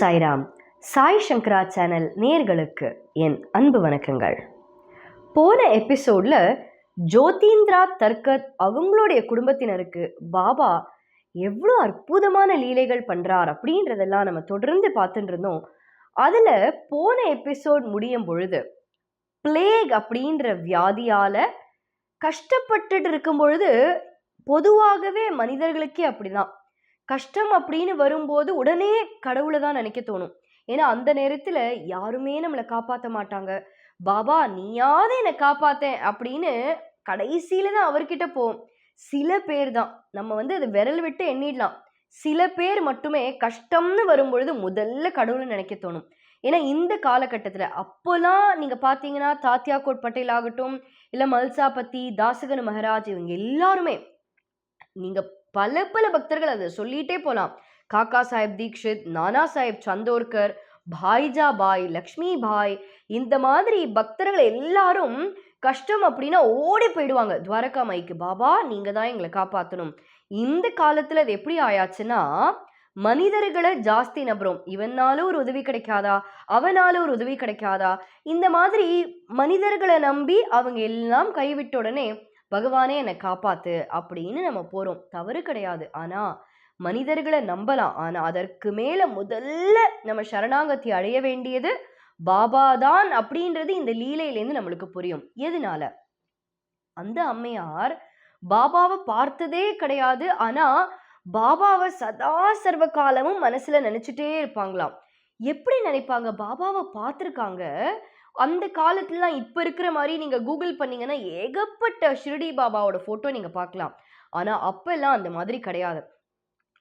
சாய்ராம் சாய் சங்கரா channel நேர்களுக்கு என் அன்பு வணக்கங்கள். போன எபிசோடில் ஜோதீந்திரா தர்கத் அவங்களுடைய குடும்பத்தினருக்கு பாபா எவ்வளோ அற்புதமான லீலைகள் பண்ணுறார் அப்படின்றதெல்லாம் நம்ம தொடர்ந்து பார்த்துட்டு இருந்தோம். அதில் போன எபிசோட் முடியும் பொழுது பிளேக் அப்படின்ற வியாதியால் கஷ்டப்பட்டுட்டு இருக்கும் பொழுது பொதுவாகவே மனிதர்களுக்கே அப்படிதான். கஷ்டம் அப்படின்னு வரும்போது உடனே கடவுளை தான் நினைக்க தோணும். ஏன்னா அந்த நேரத்தில் யாருமே நம்மளை காப்பாற்ற மாட்டாங்க. பாபா நீயாவது என்னை காப்பாத்தேன் அப்படின்னு கடைசியில தான் அவர்கிட்ட போவோம். சில பேர் தான். நம்ம வந்து அது விரல் விட்டு எண்ணிடலாம். சில பேர் மட்டுமே கஷ்டம்னு வரும்பொழுது முதல்ல கடவுளை நினைக்க தோணும். ஏன்னா இந்த காலகட்டத்தில் அப்போல்லாம் நீங்கள் பார்த்தீங்கன்னா தாத்தியாகோட் பட்டேல் ஆகட்டும் இல்லை மல்சாபத்தி தாசகனு மகராஜ் இவங்க எல்லாருமே நீங்கள் பல பல பக்தர்கள் அதை சொல்லிட்டே போகலாம் காக்கா சாஹேப் தீக்ஷித் நானா சாஹேப் சந்தோர்கர் பாய்ஜா பாய் லக்ஷ்மி பாய் இந்த மாதிரி பக்தர்கள் எல்லாரும் கஷ்டம் அப்படின்னா ஓடி போயிடுவாங்க. துவாரகா மைக்கு பாபா நீங்கள் தான் எங்களை காப்பாற்றணும் இந்த காலத்தில் அது எப்படி ஆயாச்சுன்னா மனிதர்களை ஜாஸ்தி நம்புறோம். இவனால ஒரு உதவி கிடைக்காதா? அவனால ஒரு உதவி கிடைக்காதா? இந்த மாதிரி மனிதர்களை நம்பி அவங்க எல்லாம் கைவிட்ட உடனே பகவானே என்னை காப்பாத்து அப்படின்னு நம்ம போறோம். தவறு கிடையாது. ஆனா மனிதர்களை நம்பலாம். ஆனா அதற்கு மேல முதல்ல நம்ம சரணாங்கத்தை அடைய வேண்டியது பாபா தான் அப்படின்றது இந்த லீலையிலேருந்து நம்மளுக்கு புரியும். எதனால? அந்த அம்மையார் பாபாவை பார்த்ததே கிடையாது. ஆனா பாபாவை சதா சர்வ காலமும் மனசுல நினைச்சிட்டே இருப்பாங்களாம். எப்படி நினைப்பாங்க? பாபாவை பார்த்துருக்காங்க. அந்த காலத்துலலாம் இப்போ இருக்கிற மாதிரி நீங்கள் கூகுள் பண்ணிங்கன்னா ஏகப்பட்ட ஷிரடி பாபாவோட ஃபோட்டோ நீங்கள் பார்க்கலாம். ஆனால் அப்போல்லாம் அந்த மாதிரி கிடையாது.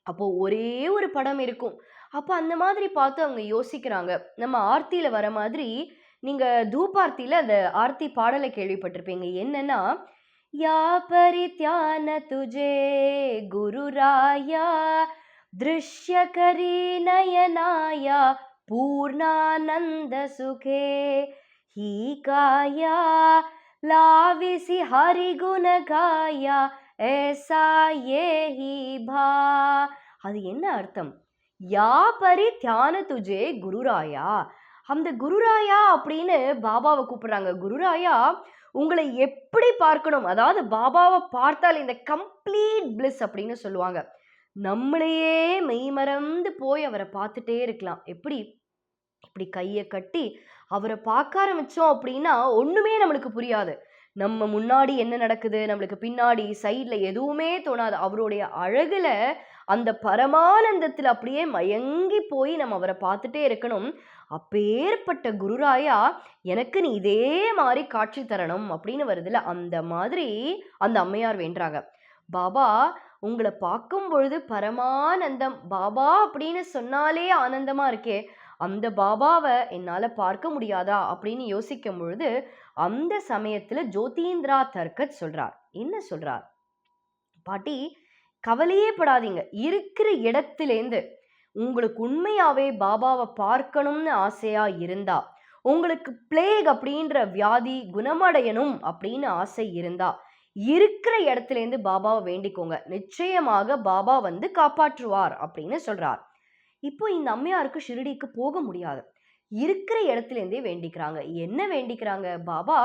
அப்போது ஒரே ஒரு படம் இருக்கும். அப்போ அந்த மாதிரி பார்த்து அவங்க யோசிக்கிறாங்க. நம்ம ஆர்த்தியில் வர மாதிரி நீங்கள் தூபார்த்தியில் அந்த ஆர்த்தி பாடலை கேள்விப்பட்டிருப்பீங்க. என்னென்னா யா பரித்யான துஜே குருராயா திருஷ்யகரி நயனாயா பூர்ணானந்த ಹೀಗಾಯ ಲಾವಿಸಿ ಹರಿಗುಣಗಾಯ ಏಸಾಯೇ பா அது என்ன அர்த்தம்? யாபரி தியான துஜே குருராயா? அந்த குருராயா அப்படின்னு பாபாவை கூப்பிடுறாங்க. குருராயா உங்களை எப்படி பார்க்கணும்? அதாவது பாபாவை பார்த்தால் இந்த கம்ப்ளீட் பிளஸ் அப்படின்னு சொல்லுவாங்க. நம்மளையே மெய்மறந்து போய் அவரை பார்த்துட்டே இருக்கலாம். எப்படி? இப்படி கையை கட்டி அவரை பார்க்க ஆரம்பித்தோம் அப்படின்னா ஒன்றுமே நம்மளுக்கு புரியாது. நம்ம முன்னாடி என்ன நடக்குது? நம்மளுக்கு பின்னாடி சைடில் எதுவுமே தோணாது. அவருடைய அழகில் அந்த பரமானந்தத்தில் அப்படியே மயங்கி போய் நம்ம அவரை பார்த்துட்டே இருக்கணும். அப்பேற்பட்ட குருராயா எனக்கு நீ இதே மாதிரி காட்சி தரணும் அப்படின்னு வருதுல்ல அந்த மாதிரி அந்த அம்மையார் வேண்டுறாங்க. பாபா உங்களை பார்க்கும் பொழுது பரமானந்தம் பாபா அப்படின்னு சொன்னாலே ஆனந்தமா இருக்கே. அந்த பாபாவை என்னால் பார்க்க முடியாதா? அப்படின்னு யோசிக்கும் பொழுது அந்த சமயத்தில் ஜோதீந்திரா தர்கத் சொல்கிறார் என்ன சொல்கிறார் பாட்டி கவலையே படாதீங்க. இருக்கிற இடத்துலேருந்து உங்களுக்கு உண்மையாவே பாபாவை பார்க்கணும்னு ஆசையாக இருந்தா உங்களுக்கு பிளேக் அப்படின்ற வியாதி குணமடையணும் அப்படின்னு ஆசை இருந்தா இருக்கிற இடத்துலேருந்து பாபாவை வேண்டிக்கோங்க. நிச்சயமாக பாபா வந்து காப்பாற்றுவார் அப்படின்னு சொல்கிறார் இப்போ இந்த அம்மையாருக்கு ஷிரடிக்கு போக முடியாது. இருக்கிற இடத்துலேருந்தே வேண்டிக்கிறாங்க. என்ன வேண்டிக்கிறாங்க? பாபா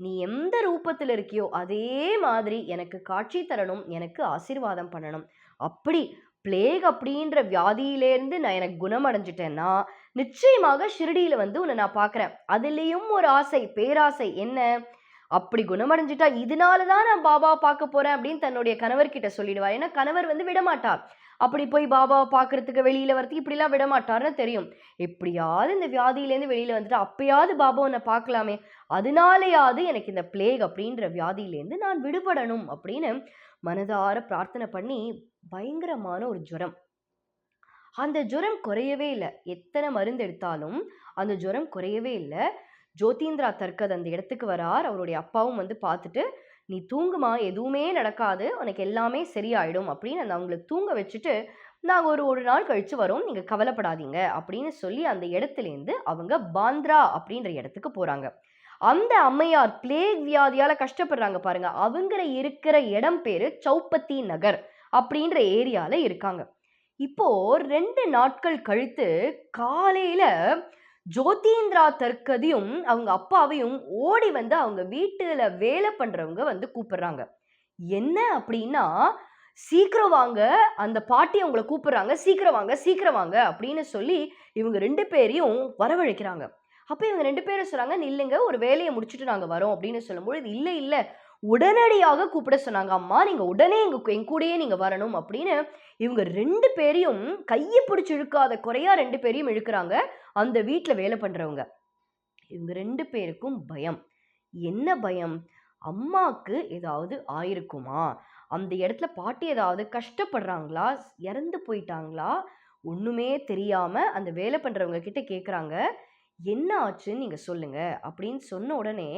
நீ எந்த ரூபத்தில் இருக்கியோ அதே மாதிரி எனக்கு காட்சி தரணும் எனக்கு ஆசீர்வாதம் பண்ணணும். அப்படி பிளேக் அப்படின்ற வியாதியிலேருந்து நான் எனக்கு குணமடைஞ்சிட்டேன்னா நிச்சயமாக ஷிரடியில் வந்து உன்னை நான் பார்க்குறேன். அதுலேயும் ஒரு ஆசை பேராசை என்ன? அப்படி குணமடைஞ்சிட்டா இதனால தான் நான் பாபா பார்க்க போகிறேன் அப்படின்னு தன்னுடைய கணவர்கிட்ட சொல்லிடுவார் ஏன்னா கணவர் வந்து விடமாட்டார். அப்படி போய் பாபாவை பார்க்கறதுக்கு வெளியில் வரதுக்கு இப்படிலாம் விட மாட்டாருன்னு தெரியும். எப்படியாவது இந்த வியாதியிலேருந்து வெளியில் வந்துட்டு அப்பயாவது பாபா உன்னை பார்க்கலாமே. அதனாலேயாவது எனக்கு இந்த பிளேக் அப்படின்ற வியாதியிலேருந்து நான் விடுபடணும் அப்படின்னு மனதார பிரார்த்தனை பண்ணி பயங்கரமான ஒரு ஜுரம். அந்த ஜுரம் குறையவே இல்லை. எத்தனை மருந்து எடுத்தாலும் அந்த ஜுரம் குறையவே இல்லை. ஜோதீந்திரா தர்கத் அந்த இடத்துக்கு வரார். அவருடைய அப்பாவும் வந்து பார்த்துட்டு நீ தூங்குமா? எதுவுமே நடக்காது. உனக்கு எல்லாமே சரியாயிடும். அப்படின்னு அந்த அவங்களுக்கு தூங்க வச்சுட்டு நாங்கள் ஒரு ஒரு நாள் கழித்து வரோம். நீங்கள் கவலைப்படாதீங்க. அப்படின்னு சொல்லி அந்த இடத்துலேருந்து அவங்க பாந்த்ரா அப்படின்ற இடத்துக்கு போகிறாங்க அந்த அம்மையார் பிளேக் வியாதியால் கஷ்டப்படுறாங்க பாருங்க. அவங்கிற இருக்கிற இடம் பேர் சௌப்பத்தி நகர் அப்படின்ற ஏரியாவில் இருக்காங்க. இப்போ ரெண்டு நாட்கள் கழித்து காலையில் ஜோதீந்திரா தர்கதியும் அவங்க அப்பாவையும் ஓடி வந்து அவங்க வீட்டில் வேலை பண்ணுறவங்க வந்து கூப்பிடுறாங்க. என்ன அப்படின்னா சீக்கிரம் வாங்க அந்த பாட்டி அவங்கள கூப்பிடுறாங்க சீக்கிரம் வாங்க சீக்கிரம் வாங்க அப்படின்னு சொல்லி இவங்க ரெண்டு பேரையும் வரவழைக்கிறாங்க. அப்போ இவங்க ரெண்டு பேரும் சொல்கிறாங்க நில்லுங்க ஒரு வேலையை முடிச்சுட்டு நாங்கள் வரோம் அப்படின்னு சொல்லும்பொழுது இல்லை இல்லை உடனடியாக கூப்பிட சொன்னாங்க. அம்மா நீங்கள் உடனே எங்க என் கூடயே நீங்கள் வரணும் அப்படின்னு இவங்க ரெண்டு பேரையும் கையை பிடிச்சி இழுக்காத குறையாக ரெண்டு பேரையும் இழுக்கிறாங்க. அந்த வீட்டில் வேலை பண்ணுறவங்க இவங்க ரெண்டு பேருக்கும் பயம். என்ன பயம்? அம்மாக்கு ஏதாவது ஆயிருக்குமா? அந்த இடத்துல பாட்டி ஏதாவது கஷ்டப்படுறாங்களா? இறந்து போயிட்டாங்களா? ஒன்றுமே தெரியாமல் அந்த வேலை பண்ணுறவங்க கிட்ட கேட்குறாங்க என்ன ஆச்சுன்னு நீங்கள் சொல்லுங்கள் அப்படின்னு சொன்ன உடனே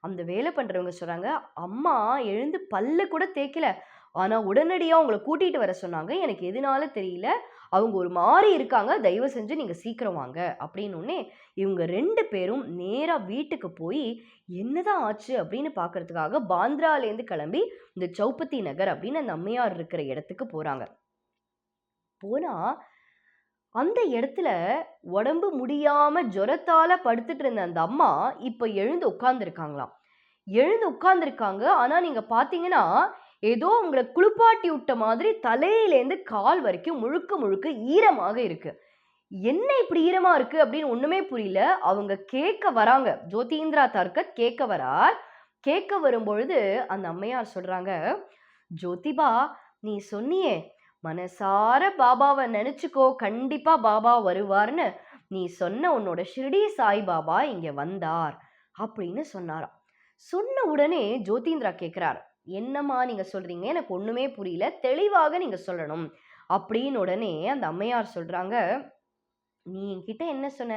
அந்த வேலை பண்ணுறவங்க சொல்கிறாங்க அம்மா எழுந்து பல்ல கூட தேய்க்கல. ஆனால் உடனடியாக அவங்கள கூட்டிகிட்டு வர சொன்னாங்க. எனக்கு எதனால தெரியல. அவங்க ஒரு மாதிரி இருக்காங்க. தயவு செஞ்சு நீங்கள் சீக்கிரம் வாங்க. அப்படின்னு இவங்க ரெண்டு பேரும் நேராக வீட்டுக்கு போய் என்னதான் ஆச்சு? அப்படின்னு பார்க்கறதுக்காக பாந்திராலேருந்து கிளம்பி இந்த சௌப்பத்தி நகர் அப்படின்னு அந்த அம்மையார் இருக்கிற இடத்துக்கு போகிறாங்க போனால் அந்த இடத்துல உடம்பு முடியாம ஜுரத்தால படுத்துட்டு இருந்த அந்த அம்மா இப்ப எழுந்து உட்கார்ந்துருக்காங்களாம். எழுந்து உட்கார்ந்துருக்காங்க. ஆனா நீங்க பாத்தீங்கன்னா ஏதோ உங்களை குளிப்பாட்டி விட்ட மாதிரி தலையிலேருந்து கால் வரைக்கும் முழுக்க முழுக்க ஈரமாக இருக்கு. என்ன இப்படி ஈரமா இருக்கு அப்படின்னு ஒண்ணுமே புரியல. அவங்க கேட்க வராங்க. ஜோதீந்திரா தர்கத் கேட்க வரார். கேட்க வரும்பொழுது அந்த அம்மையார் சொல்றாங்க ஜோதிபா நீ சொன்னியே மனசார பாபாவை நினச்சிக்கோ கண்டிப்பாக பாபா வருவார்னு நீ சொன்ன உன்னோட ஷிரடி சாய் பாபா இங்கே வந்தார் அப்படின்னு சொன்னாராம். சொன்ன உடனே ஜோதீந்திரா கேட்குறாரு என்னம்மா நீங்கள் சொல்கிறீங்க எனக்கு ஒன்றுமே புரியல. தெளிவாக நீங்கள் சொல்லணும். அப்படின்னு உடனே அந்த அம்மையார் சொல்கிறாங்க நீ என்கிட்ட என்ன சொன்ன?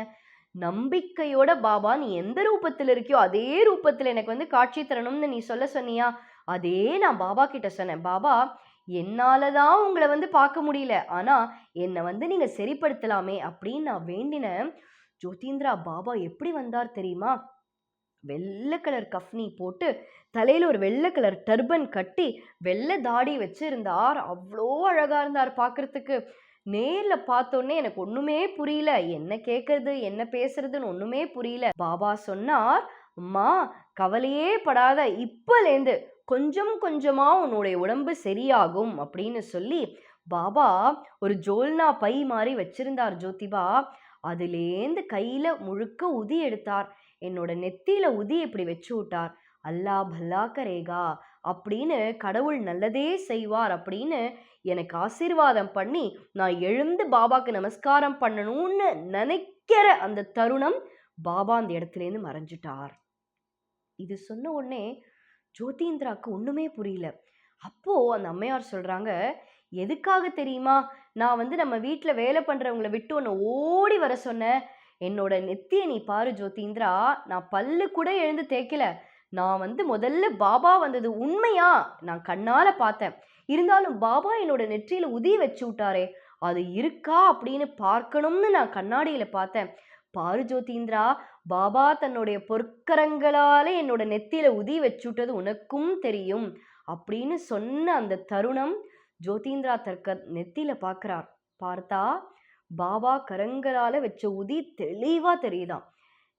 நம்பிக்கையோட பாபா நீ எந்த ரூபத்தில் இருக்கியோ அதே ரூபத்தில் எனக்கு வந்து காட்சி தரணும்னு நீ சொல்ல சொன்னியா? அதே நான் பாபா கிட்ட சொன்னேன். பாபா என்னால தான் உங்களை வந்து பார்க்க முடியல. ஆனால் என்னை வந்து நீங்கள் சரிப்படுத்தலாமே அப்படின்னு நான் வேண்டினேன் ஜோதீந்திரா பாபா எப்படி வந்தார் தெரியுமா? வெள்ளை கலர் கஃப்னி போட்டு தலையில் ஒரு வெள்ளை கலர் டர்பன் கட்டி வெள்ளை தாடி வச்சுருந்தார். அவ்வளோ அழகாக இருந்தார் பார்க்கறதுக்கு. நேரில் பார்த்தோன்னே எனக்கு ஒன்றுமே புரியல. என்ன கேட்கறது என்ன பேசுறதுன்னு ஒன்றுமே புரியல. பாபா சொன்னார் அம்மா கவலையே படாத. இப்போலேருந்து கொஞ்சம் கொஞ்சமாக உன்னுடைய உடம்பு சரியாகும் அப்படின்னு சொல்லி பாபா ஒரு ஜோல்னா பை மாதிரி வச்சிருந்தார் ஜோதிபா. அதுலேந்து கையில் முழுக்க உதி எடுத்தார். என்னோட நெத்தியில உதி இப்படி வச்சு விட்டார். அல்லா பல்லா கரேகா அப்படின்னு கடவுள் நல்லதே செய்வார் அப்படின்னு எனக்கு ஆசீர்வாதம் பண்ணி நான் எழுந்து பாபாக்கு நமஸ்காரம் பண்ணணும்னு நினைக்கிற அந்த தருணம் பாபா அந்த இடத்துலேருந்து மறைஞ்சிட்டார். இது சொன்ன உடனே ஜோதீந்திராவுக்கு ஒன்றுமே புரியல. அப்போது அந்த அம்மையார் சொல்கிறாங்க எதுக்காக தெரியுமா? நான் வந்து நம்ம வீட்டில் வேலை பண்ணுறவங்களை விட்டு ஒன்று ஓடி வர சொன்னேன் என்னோட நெத்திய நீ பாரு ஜோதீந்திரா நான் பல்லு கூட எழுந்து தேய்க்கல. நான் வந்து முதல்ல பாபா வந்தது உண்மையா? நான் கண்ணால் பார்த்தேன். இருந்தாலும் பாபா என்னோட நெற்றியில் உதி வச்சு விட்டாரே அது இருக்கா அப்படின்னு பார்க்கணும்னு நான் கண்ணாடியில் பார்த்தேன். பாரு ஜோதீந்திரா பாபா தன்னுடைய பொற்கரங்களால என்னோட நெத்தியில உதி வச்சுட்டது உனக்கும் தெரியும் அப்படின்னு சொன்ன அந்த தருணம் ஜோதீந்திரா தற்க நெத்தியில பார்க்கறார் பார்த்தா பாபா கரங்களால வச்ச உதி தெளிவா தெரியுதான்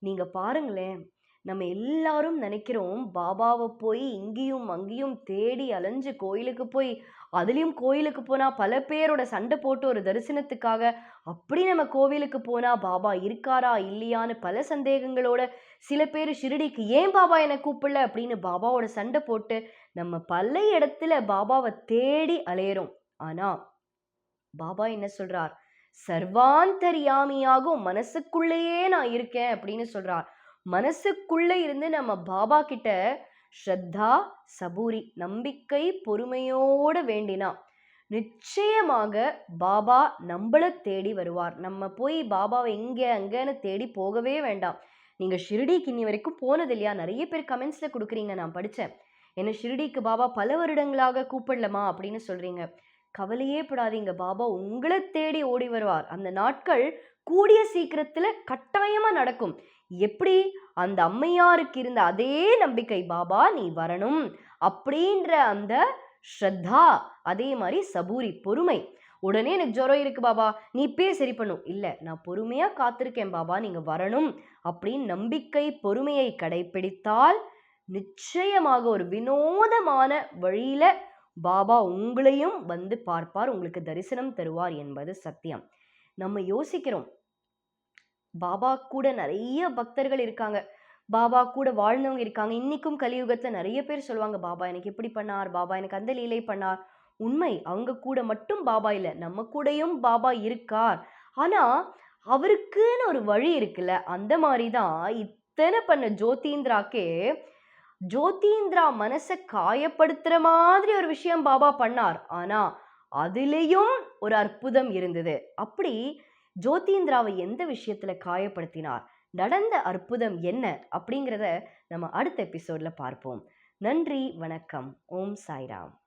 நீங்க பாருங்களேன் நம்ம எல்லாரும் நினைக்கிறோம் பாபாவை போய் இங்கேயும் அங்கேயும் தேடி அலைஞ்சு கோயிலுக்கு போய் அதுலேயும் கோயிலுக்கு போனால் பல பேரோட சண்டை போட்டு ஒரு தரிசனத்துக்காக அப்படி நம்ம கோவிலுக்கு போனால் பாபா இருக்காரா இல்லையான்னு பல சந்தேகங்களோட சில பேர் ஷிரடிக்கு ஏன் பாபா என்னை கூப்பிடல? அப்படின்னு பாபாவோட சண்டை போட்டு நம்ம பல இடத்துல பாபாவை தேடி அலையிறோம். ஆனால் பாபா என்ன சொல்கிறார் சர்வாந்தரியாமியாகும் மனசுக்குள்ளேயே நான் இருக்கேன் அப்படின்னு சொல்கிறார் மனசுக்குள்ளே இருந்து நம்ம பாபா கிட்ட ஸ்ரத்தா சபூரி நம்பிக்கை பொறுமையோட வேண்டினா நிச்சயமாக பாபா நம்மளை தேடி வருவார். நம்ம போய் பாபாவை எங்கே அங்கேன்னு தேடி போகவே வேண்டாம். நீங்கள் ஷிரடிக்கு இன்னி வரைக்கும் போனது இல்லையா? நிறைய பேர் கமெண்ட்ஸில் கொடுக்குறீங்க நான் படித்தேன் என்ன ஷிரடிக்கு பாபா பல வருடங்களாக கூப்பிடலமா அப்படின்னு சொல்கிறீங்க கவலையே படாதீங்க பாபா உங்களை தேடி ஓடி வருவார். அந்த நாட்கள் கூடிய சீக்கிரத்தில் கட்டாயமாக நடக்கும். எப்படி அந்த அம்மையாருக்கு இருந்த அதே நம்பிக்கை பாபா நீ வரணும் அப்படின்ற அந்த ஸ்ரத்தா அதே மாதிரி சபூரி பொறுமை. உடனே எனக்கு ஜுரம் இருக்கு பாபா நீ இப்பயே சரி பண்ணும் இல்லை நான் பொறுமையாக காத்திருக்கேன் பாபா நீங்கள் வரணும் அப்படின்னு நம்பிக்கை பொறுமையை கடைப்பிடித்தால் நிச்சயமாக ஒரு வினோதமான வழியில் பாபா உங்களையும் வந்து பார்ப்பார் உங்களுக்கு தரிசனம் தருவார் என்பது சத்தியம். நம்ம யோசிக்கிறோம் பாபா கூட நிறைய பக்தர்கள் இருக்காங்க. பாபா கூட வாழ்ந்தவங்க இருக்காங்க. இன்னைக்கும் கலியுகத்தை நிறைய பேர் சொல்லுவாங்க பாபா எனக்கு இப்படி பண்ணார் பாபா எனக்கு அந்த லீலை பண்ணார். உண்மை அவங்க கூட மட்டும் பாபா இல்லை. நம்ம கூடயும் பாபா இருக்கார். ஆனால் அவருக்குன்னு ஒரு வழி இருக்குல்ல அந்த மாதிரி தான் இத்தனை பண்ண ஜோதீந்திராக்கே ஜோதீந்திரா மனசை காயப்படுத்துகிற மாதிரி ஒரு விஷயம் பாபா பண்ணார். ஆனால் அதுலேயும் ஒரு அற்புதம் இருந்தது. அப்படி ஜோதீந்திராவை எந்த விஷயத்தில் காயப்படுத்தினார்? நடந்த அற்புதம் என்ன? அப்படிங்கிறத நம்ம அடுத்த எபிசோடில் பார்ப்போம். நன்றி வணக்கம். ஓம் சாய்ராம்.